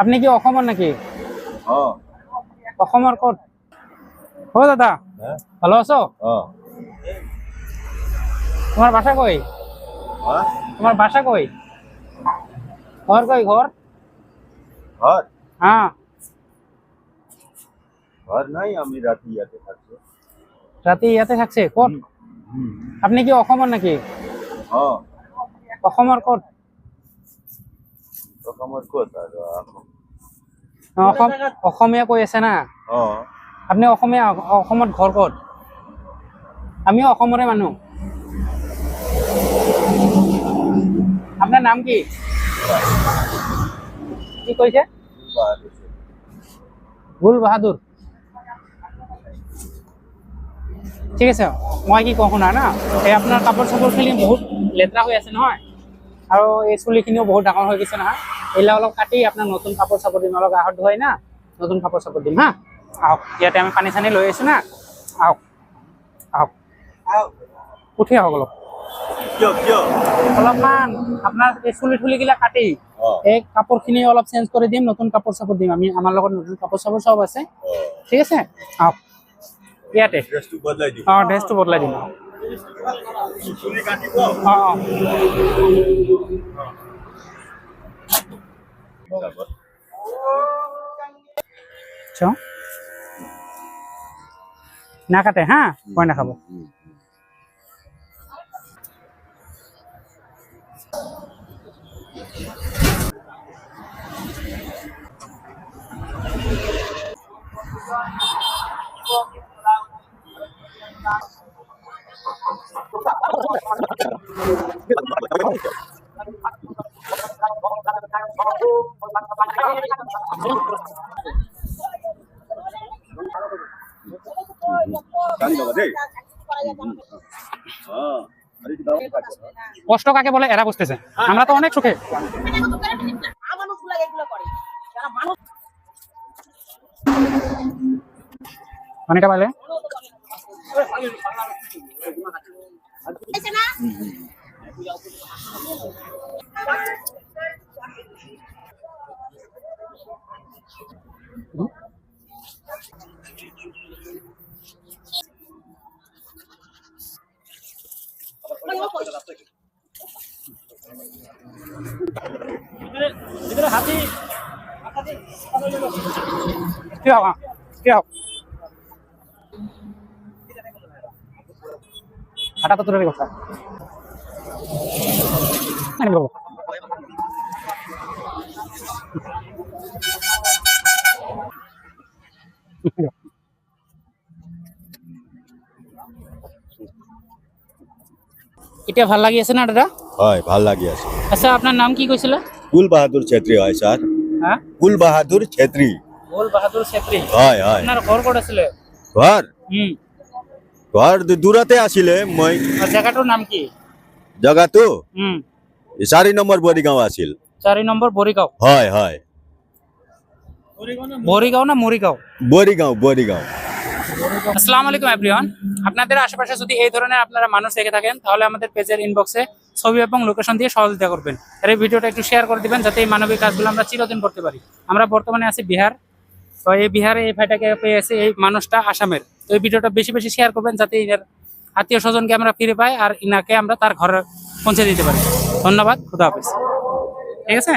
আপনি কি অসমৰ নেকি? অসমৰ ক'ত অ দাদা ভালো আছো? অ তোমার বাসা কই? হ্যাঁ তোমার বাসা কই? ঘর কই ঘর? ঘর হ্যাঁ। ঘর নাই আমি রাতি ইয়াতে থাকছি রাতে ইয়াতে থাকছে ক'ত আপনি কি অসমৰ নেকি? অ অসমৰ ক'ত অসম? অসমীয়া কৈ আছে না? অ। আপুনি অসমীয়া অসমত ঘৰ ক'ত? আমিও অসমৰে মানুহ। আপোনাৰ নাম কি? কি কৈছে? গুল বাহাদুৰ। ঠিক আছে মই কি কওঁ শুনা না? এই আপোনাৰ কাপোৰ চাপোৰখিনি বহুত লেতেৰা হৈ আছে নহয়। আৰু এই চুলিখিনিও বহুত ডাঙৰ হৈ গৈছে নহয়। এইবিলাক অলপ কাটি আপোনাৰ নতুন কাপোৰ চাপোৰ দিম অলপ গাহত ধুৱাই না? নতুন কাপোৰ চাপোৰ দিম হা আহক ইয়াতে আমি পানী চানী লৈ আহিছোঁ না? আহক আহক। উঠি আহক অলপ। অলপমান আপোনাৰ এই চুলি তুলিবিলাক কাটি এই কাপোৰখিনি অলপ চেঞ্জ কৰি দিম নতুন কাপোৰ চাপোৰ দিম। আমি আমাৰ লগত নতুন কাপোৰ চাপোৰ চব আছে। ঠিক আছে? আহক। ইয়াতে। অঁ ড্ৰেছটো বদলাই দিম। অঁ অঁ। না কাটে হ্যাঁ ভয় না খাব গান গাবা দেই অ আরে কি দাও কাটে কষ্ট কাকে বলে? এরা বুঝতেছে। আমরা তো অনেক সুখে। অনেকটা এগুলো করে যারা মানুষ পানিটা পাইলে আছে না কি হোক কি হোক হাঁটা তো দূরের কথা আনি বাবু এতিয়া ভালো লাগি আছে না দাদা হয় ভালো লাগি আছে আচ্ছা আপনার নাম কি কৈছিলে কুল বাহাদুর ছেত্রী হয় স্যার। হ্যাঁ? কুল বাহাদুর ছেত্রী। ভোল বাহাদুর ছেত্রী? হয় হয়। আপনার ঘর ক'ত আছিলে ঘর? হুম। ঘর দূ- দূৰতে আছিলে মই। নাম কি? হুম। আছিল। চারি নম্বর বরিগাঁও হয় হয়। বরিগাঁও না মরিগাঁও? বৰিগাঁও বৰিগাঁও আসসালামু আলাইকুম এভরিওয়ান আপনাদের আশেপাশে যদি এই ধরনের আপনারা মানুষ দেখে থাকেন তাহলে আমাদের পেজের ইনবক্সে ছবি এবং লোকেশন দিয়ে সহযোগিতা করবেন। আর এই ভিডিওটা একটু শেয়ার করে দিবেন, যাতে এই মানবিক কাজগুলো আমরা চিরদিন করতে পারি। আমরা বর্তমানে আছি বিহার। তো এই বিহারে এই ভাইটাকে পেয়েছে এই মানুষটা আসামের। তো এই ভিডিওটা বেশি বেশি শেয়ার করবেন, যাতে এর আত্মীয় স্বজনকে আমরা ফিরে পাই আর ইনাকে আমরা তার ঘরে পৌঁছে দিতে পারি। ধন্যবাদ, খুদা হাফেজ। ঠিক আছে?